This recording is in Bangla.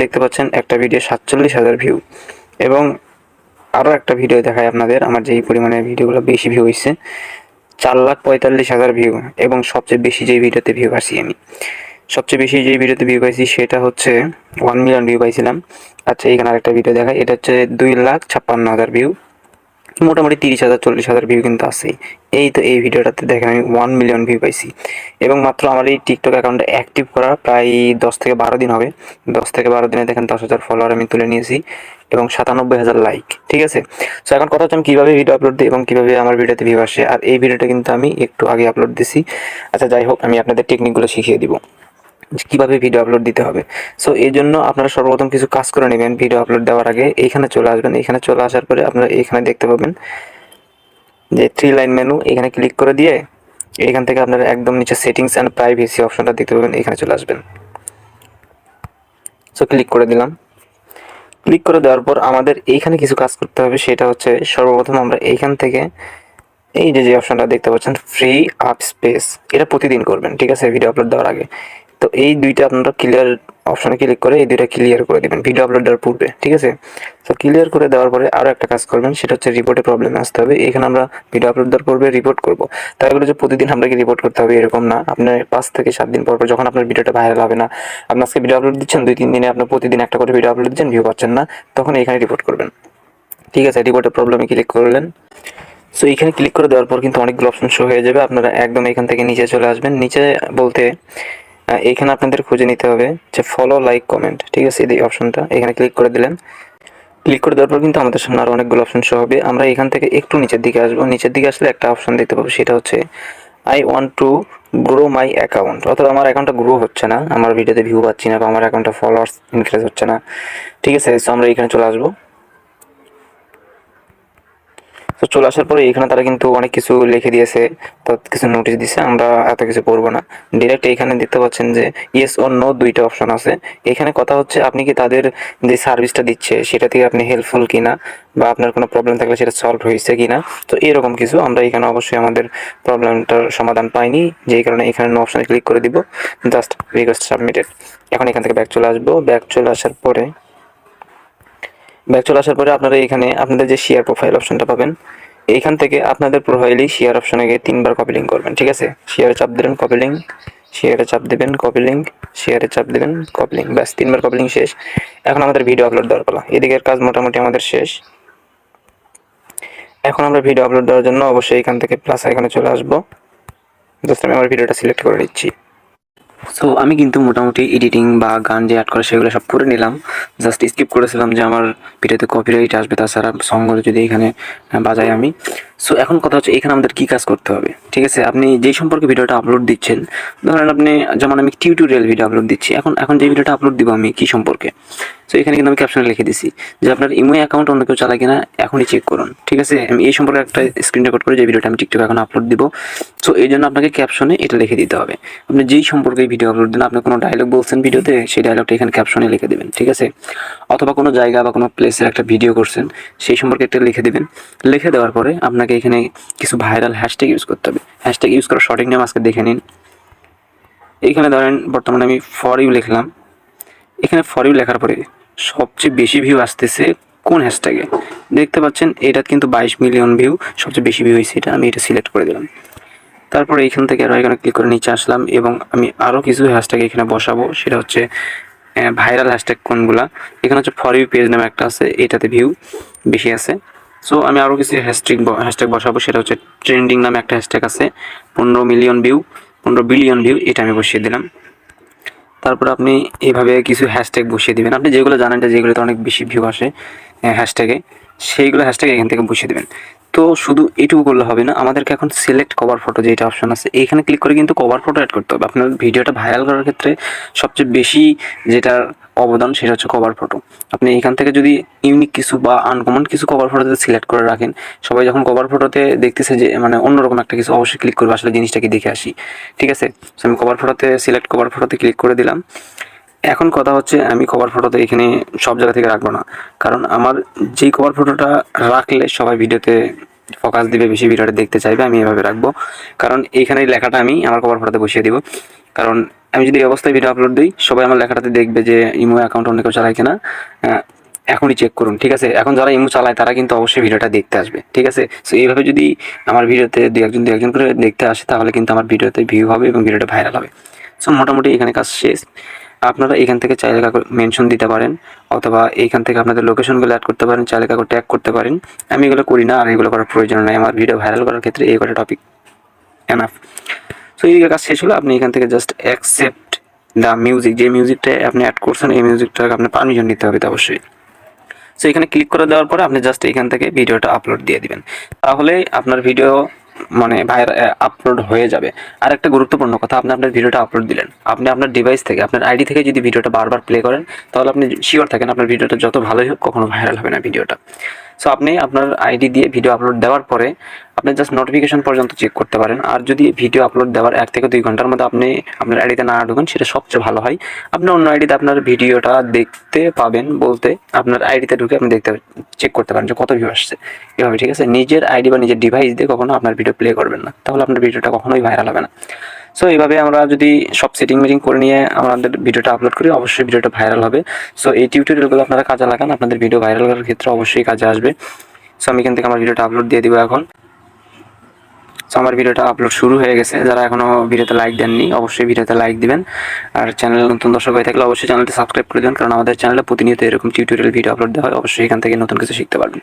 দেখতে পাচ্ছেন একটা ভিডিও সাতচল্লিশ হাজার ভিউ এবং আরও একটা ভিডিও দেখায় আপনাদের, আমার যেই পরিমাণে ভিডিওগুলো বেশি ভিউ হয়েছে চার লাখ পঁয়তাল্লিশ হাজার ভিউ এবং সবচেয়ে বেশি যেই ভিডিওতে ভিউ পাইছি আমি। সবচেয়ে বেশি যেই ভিডিওতে ভিউ পাইছি সেটা হচ্ছে ওয়ান মিলিয়ন ভিউ পাইছিলাম। আচ্ছা এখানে আরেকটা ভিডিও দেখায় এটা হচ্ছে দুই লাখ ছাপ্পান্ন হাজার ভিউ মোটামুটি তিরিশ হাজার, চল্লিশ হাজার ভিউ কিন্তু আসেই এই তো এই ভিডিওটাতে দেখেন আমি ওয়ান মিলিয়ন ভিউ পাইছি। এবং মাত্র আমার এই টিকটক অ্যাকাউন্টে অ্যাক্টিভ করা প্রায় দশ থেকে বারো দিন হবে। দশ থেকে বারো দিনে দেখেন দশ হাজার ফলোয়ার আমি তুলে নিয়েছি এবং সাতানব্বই হাজার লাইক ঠিক আছে? সো এখন কথা হচ্ছে আমি কীভাবে ভিডিও আপলোড দিই এবং কীভাবে আমার ভিডিওতে ভিউ আসে। আর এই ভিডিওটা কিন্তু আমি একটু আগে আপলোড দিছি। আচ্ছা যাই হোক, আমি আপনাদের টেকনিকগুলো শিখিয়ে দিব। কীভাবে ভিডিও আপলোড দিতে হবে। সো এই জন্য আপনারা সর্বপ্রথম কিছু কাজ করে নেবেন ভিডিও আপলোড দেওয়ার আগে। এইখানে চলে আসবেন। এখানে চলে আসার পরে আপনারা এখানে দেখতে পাবেন যে থ্রি লাইন মেনু এখানে ক্লিক করে দিয়ে এখান থেকে আপনারা একদম নিচে সেটিংস অ্যান্ড প্রাইভেসি অপশনটা দেখতে পাবেন। এখানে চলে আসবেন। সো ক্লিক করে দিলাম। ক্লিক করে দেওয়ার পর আমাদের এইখানে কিছু কাজ করতে হবে। সেটা হচ্ছে সর্বপ্রথম আমরা এইখান থেকে এই যে যে অপশনটা দেখতে পাচ্ছেন ফ্রি আপ স্পেস এটা প্রতিদিন করবেন। ঠিক আছে ভিডিও আপলোড দেওয়ার আগে। তো এই দুইটা আপনারা ক্লিয়ার অপশানে ক্লিক করে এই দুইটা ক্লিয়ার করে দেবেন ভিডিও আপলোড দেওয়ার পূর্বে, ঠিক আছে? তো ক্লিয়ার করে দেওয়ার পরে আরও একটা কাজ করবেন, সেটা হচ্ছে রিপোর্টে প্রবলেম আসতে হবে। এখানে আমরা ভিডিও আপলোড দেওয়ার পূর্বে রিপোর্ট করব। তাই বলে যে প্রতিদিন আপনাকে রিপোর্ট করতে হবে, এরকম না। আপনার পাঁচ থেকে সাত দিন পর পর যখন আপনার ভিডিওটা ভাইরাল হবে না, আপনি আজকে ভিডিও আপলোড দিচ্ছেন, দুই, তিন দিনে আপনার প্রতিদিন একটা করে ভিডিও আপলোড দিচ্ছেন ভিউ পাচ্ছেন না, তখন এখানে রিপোর্ট করবেন। ঠিক আছে রিপোর্টের প্রবলেমে ক্লিক করলেন। সো এখানে ক্লিক করে দেওয়ার পর কিন্তু অনেকগুলো অপশন শো হয়ে যাবে। আপনারা একদম এখান থেকে নিচে চলে আসবেন। নিচে বলতে এইখানে আপনাদের খুঁজে নিতে হবে যে ফলো লাইক কমেন্ট ঠিক আছে? এই অপশনটা এখানে ক্লিক করে দিলেন। ক্লিক করে দেওয়ার পর কিন্তু আমাদের সামনে আরও অনেকগুলো অপশন শো হবে। আমরা এখান থেকে একটু নিচের দিকে আসব। নিচের দিকে আসলে একটা অপশন দেখতে পাবো। সেটা হচ্ছে I want to grow my account অর্থাৎ আমার অ্যাকাউন্টটা গ্রো হচ্ছে না। আমার ভিডিওতে ভিউ পাচ্ছি না বা আমার অ্যাকাউন্টটা ফলোয়ার্স ইনক্রিজ হচ্ছে না। ঠিক আছে? সো আমরা এখানে চলে আসব। তো চলে আসার পরে এখানে তারা কিন্তু অনেক কিছু লিখে দিয়েছে, তো কিছু নোটিশ দিয়েছে আমরা এত কিছু পড়ব না। ডিরেক্ট এখানে দেখতে পাচ্ছেন যে ইয়েস অর নো দুইটা অপশন আছে। এখানে কথা হচ্ছে, আপনি কি তাদের যে সার্ভিসটা দিচ্ছে, সেটা থেকে আপনি হেল্পফুল কিনা, বা আপনার কোনো প্রবলেম থাকলে সেটা সলভ হয়েছে কিনা, তো এরকম কিছু আমরা এখানে অবশ্যই আমাদের প্রবলেমটার সমাধান পাইনি। যেই কারণে এখানে নো অপশনে ক্লিক করে দিব জাস্ট রিকোয়েস্ট সাবমিটেড এখন এখান থেকে ব্যাক চলে আসব। ব্যাক চলে আসার পরে ব্যাক চলে আসার পরে আপনারা এখানে আপনাদের যে শেয়ার প্রোফাইল অপশনটা পাবেন, এইখান থেকে আপনাদের প্রোফাইলই শেয়ার অপশনে গিয়ে তিনবার কপি লিঙ্ক করবেন, ঠিক আছে? শেয়ারে চাপ দেবেন কপি লিঙ্ক শেয়ারে চাপ দেবেন কপি লিঙ্ক শেয়ারে চাপ দেবেন কপি লিঙ্ক ব্যাস, তিনবার কপি লিঙ্ক শেষ। এখন আমাদের ভিডিও আপলোড দেওয়ার পালা, এদিকের কাজ মোটামুটি আমাদের শেষ। এখন আমরা ভিডিও আপলোড দেওয়ার জন্য অবশ্যই এখান থেকে প্লাস এখানে চলে আসব। জাস্ট আমি আমার ভিডিওটা সিলেক্ট করে নিচ্ছি। সো আমি কিন্তু মোটামুটি এডিটিং বা গান যে অ্যাড করে সেগুলো সব করে নিলাম। জাস্ট স্কিপ করেছিলাম যে আমার ভিডিওতে কপিরাইট আসবে, তাছাড়া সঙ্গগুলো যদি এখানে বাজাই আমি। সো এখন কথা হচ্ছে, এখানে আমাদের কী কাজ করতে হবে? ঠিক আছে, আপনি যেই সম্পর্কে ভিডিওটা আপলোড দিচ্ছেন, ধরেন আপনি, যেমন আমি টিউটোরিয়াল ভিডিও আপলোড দিচ্ছি, এখন এখন যে ভিডিওটা আপলোড দিব আমি কী সম্পর্কে? সো এখানে কিন্তু আমি ক্যাপশনে লিখে দিছি যে আপনার ইমো অ্যাকাউন্ট অন্য কেউ চালায় কিনা, এখনই চেক করুন, ঠিক আছে? আমি এই সম্পর্কে একটা স্ক্রিন রেকর্ড করে যে ভিডিওটা আমি টিকটক এখন আপলোড দিব। সো এই জন্য আপনাকে ক্যাপশনে এটা লিখে দিতে হবে। আপনি যেই সম্পর্কে ভিডিও আপলোড দিন আপনি কোনো ডায়লগ বলছেন ভিডিওতে সেই ডায়লগটা এখানে ক্যাপশনে লিখে দেবেন, ঠিক আছে? অথবা কোনো জায়গা বা কোনো প্লেসের একটা ভিডিও করছেন, সেই সম্পর্কে একটা লিখে দেবেন। লিখে দেওয়ার পরে আপনাকে এখানে কিছু ভাইরাল হ্যাশট্যাগ ইউজ করতে হবে। হ্যাশট্যাগ ইউজ করার সঠিক নাম আজকে দেখে নিন। এইখানে ধরেন বর্তমানে আমি ফর ইউ লিখলাম। এখানে ফর ইউ লেখার পরে সবচেয়ে বেশি ভিউ আসতেছে কোন হ্যাশট্যাগে দেখতে পাচ্ছেন এটা কিন্তু বাইশ মিলিয়ন ভিউ সবচেয়ে বেশি ভিউ হয়েছে, এটা আমি এটা সিলেক্ট করে দিলাম। তারপরে এইখান থেকে আরও এখানে ক্লিক করে নিচে আসলাম এবং আমি আরও কিছু হ্যাশট্যাগ এখানে বসাবো, সেটা হচ্ছে ভাইরাল হ্যাশট্যাগ কোনগুলা? এখানে হচ্ছে ফর ইউ পেজ নামে একটা আছে, এটাতে ভিউ বেশি আছে। সো আমি আরও কিছু হ্যাশট্যাগ হ্যাশট্যাগ বসাবো, সেটা হচ্ছে ট্রেন্ডিং নামে একটা হ্যাশট্যাগ আছে, পনেরো মিলিয়ন ভিউ পনেরো বিলিয়ন ভিউ এটা আমি বসিয়ে দিলাম। তারপর আপনি এইভাবে কিছু হ্যাশট্যাগ বসিয়ে দেবেন। আপনি যেগুলো জানেন যে যেগুলোতে অনেক বেশি ভিউ আসে হ্যাশট্যাগে সেইগুলো হ্যাশট্যাগ এখান থেকে বসিয়ে দেবেন। তো শুধু এইটুকু করলে হবে না, আমাদেরকে এখন সিলেক্ট কভার ফটো যেটা অপশন আছে, এইখানে ক্লিক করে কিন্তু কভার ফটো অ্যাড করতে হবে। আপনার ভিডিওটা ভাইরাল করার ক্ষেত্রে সবচেয়ে বেশি যেটার অবদান সেটা হচ্ছে কভার ফটো আপনি এখান থেকে যদি ইউনিক কিছু বা আনকমন কিছু কভার ফটোতে সিলেক্ট করে রাখেন, সবাই যখন কভার ফটোতে দেখতেছে যে মানে অন্যরকম একটা কিছু, অবশ্যই ক্লিক করবে, আসলে জিনিসটাকে দেখে আসি। ঠিক আছে? আমি কভার ফটোতে সিলেক্ট কভার ফটোতে ক্লিক করে দিলাম। এখন কথা হচ্ছে আমি কভার ফটোতে এখানে সব জায়গা থেকে রাখব না। কারণ আমার যেই কভার ফটোটা রাখলে সবাই ভিডিওতে ফোকাস দিবে, বেশি ভিডিওটা দেখতে চাইবে, আমি এভাবে রাখব। কারণ এইখানে লেখাটা আমি আমার কভার ফটোতে বসিয়ে দিব। কারণ আমি যদি অবস্থায় ভিডিও আপলোড দিই, সবাই আমার লেখাটাতে দেখবে যে ইমো অ্যাকাউন্ট অন্য কেউ চালায় কিনা। এখনই চেক করুন, ঠিক আছে? এখন যারা ইমো চালায়, তারা কিন্তু অবশ্যই ভিডিওটা দেখতে আসবে, ঠিক আছে? সো এইভাবে যদি আমার ভিডিওতে দু একজন দু একজন করে দেখতে আসে, তাহলে কিন্তু আমার ভিডিওতে ভিউ হবে এবং ভিডিওটা ভাইরাল হবে। সো মোটামুটি এখানে কাজ শেষ। আপনারা এখান থেকে চাইলে কাকু মেনশন দিতে পারেন, অথবা এইখান থেকে আপনাদের লোকেশনগুলো অ্যাড করতে পারেন, চাইলে কাকু ট্যাগ করতে পারেন। আমি এগুলো করি না, আর এগুলো করার প্রয়োজন নাই, আমার ভিডিও ভাইরাল করার ক্ষেত্রে এই কটা টপিক এনাফ সো এই কাজ শেষ হলো, আপনি এখান থেকে জাস্ট অ্যাকসেপ্ট দ্য মিউজিক যে মিউজিকটা আপনি অ্যাড করছেন, এই মিউজিকটাকে আপনার পারমিশন নিতে হবে অবশ্যই। সো এখানে ক্লিক করে দেওয়ার পরে আপনি জাস্ট এখান থেকে ভিডিওটা আপলোড দিয়ে দিবেন। তাহলে আপনার ভিডিও মানে ভাইরা আপলোড হয়ে যাবে। আর একটা গুরুত্বপূর্ণ কথা, আপনি আপনার ভিডিওটা আপলোড দিলেন। আপনি আপনার ডিভাইস থেকে, আপনার আইডি থেকে যদি ভিডিওটা বারবার প্লে করেন, তাহলে আপনি শিওর থাকেন আপনার ভিডিওটা যত ভালোই হোক, কখনো ভাইরাল হবে না ভিডিওটা সো আপনি আপনার আইডি দিয়ে ভিডিও আপলোড দেওয়ার পরে আপনি জাস্ট নোটিফিকেশন পর্যন্ত চেক করতে পারেন। আর যদি ভিডিও আপলোড দেওয়ার এক থেকে দুই ঘণ্টার মধ্যে আপনি আপনার আইডিতে না ঢুকেন, সেটা সবচেয়ে ভালো হয়। আপনি অন্য আইডিতে আপনার ভিডিওটা দেখতে পাবেন বলতে আপনার আইডিতে ঢুকে আপনি দেখতে চেক করতে পারেন যে কত ভিউ আসছে। এভাবে, ঠিক আছে? নিজের আইডি বা নিজের ডিভাইস দিয়ে কখনো আপনার ভিডিও প্লে করবেন না। তাহলে আপনার ভিডিওটা কখনোই ভাইরাল হবে না। সো এইভাবে আমরা যদি সব সেটিং মিটিং করে নিয়ে আমাদের ভিডিওটা আপলোড করি, অবশ্যই ভিডিওটা ভাইরাল হবে। সো এই টিউটোরিয়ালগুলো আপনারা কাজে লাগান, আপনাদের ভিডিও ভাইরাল করার ক্ষেত্রে অবশ্যই কাজে আসবে। সো আমি এখান থেকে আমার ভিডিওটা আপলোড দিয়ে দিব এখন। সো আমার ভিডিওটা আপলোড শুরু হয়ে গেছে। যারা এখনও ভিডিওতে লাইক দেননি, অবশ্যই ভিডিওতে লাইক দিবেন। আর চ্যানেল নতুন দর্শক হয়ে থাকলে অবশ্যই চ্যানেলটি সাবস্ক্রাইব করে দেবেন, কারণ আমাদের চ্যানেলে প্রতিনিয়ত এরকম টিউটোরিয়াল ভিডিও আপলোড দেওয়া হয়। অবশ্যই এখান থেকে নতুন কিছু শিখতে পারবেন।